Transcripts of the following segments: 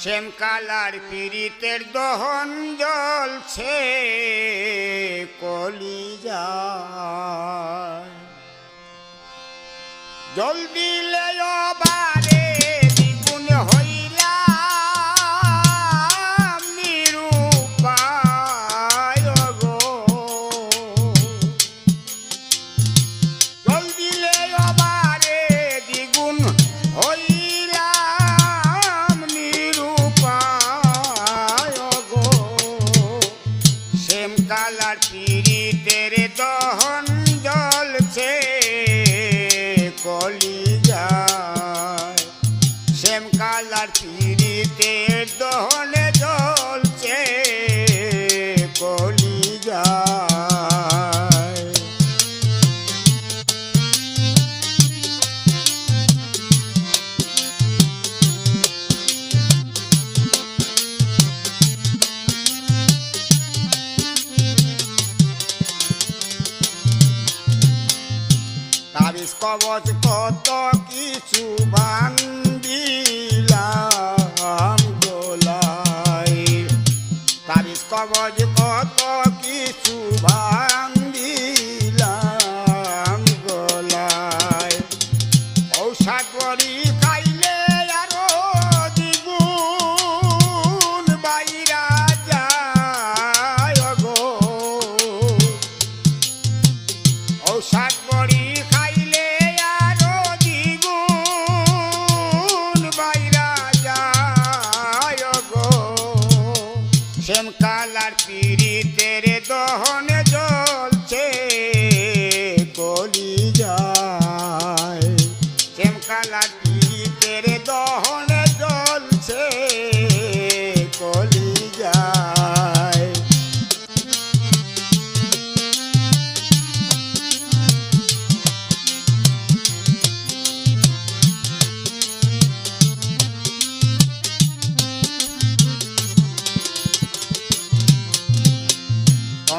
শ্যাম colour পীড়িতের দহন জলছে কলিজা জলদি দিলে কবচ কত কিছু বান্দিলাম গোলাই তারিস কবচ কত কিছু ভাই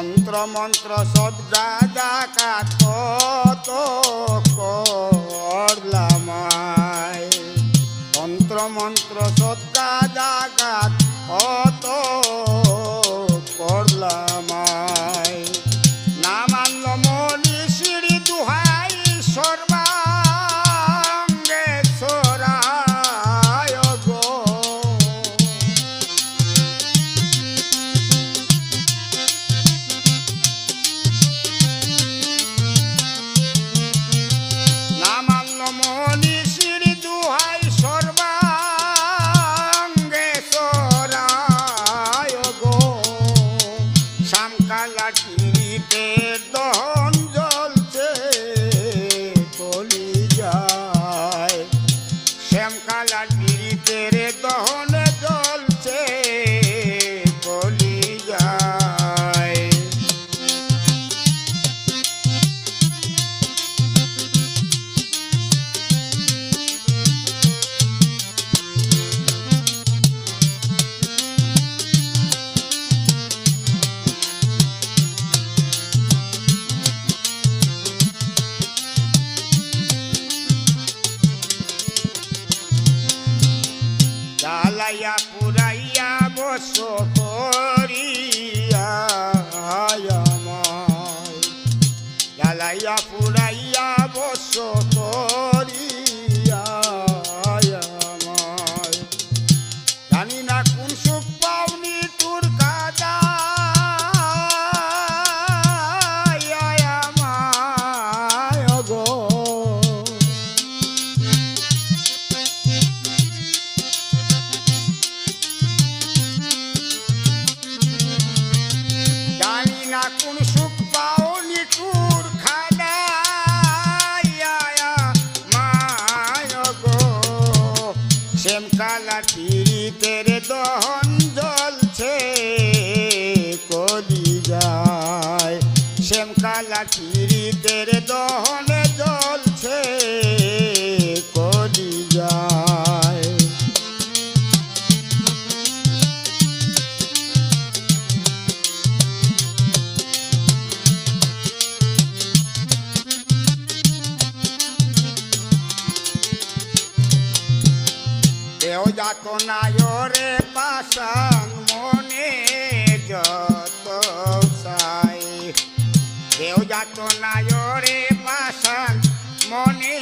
তন্ত্র মন্ত্র সব জাগা যা কত করলাম মন্ত্র সব জাগা যা ya pula শ্যামকালাটির দহন জলছে কলি যায়। শ্যামকালাটির দহনের ডাকো নায় রে পাশান মনে যত সাই কেউ ডাকো নায় রে পাশান মনে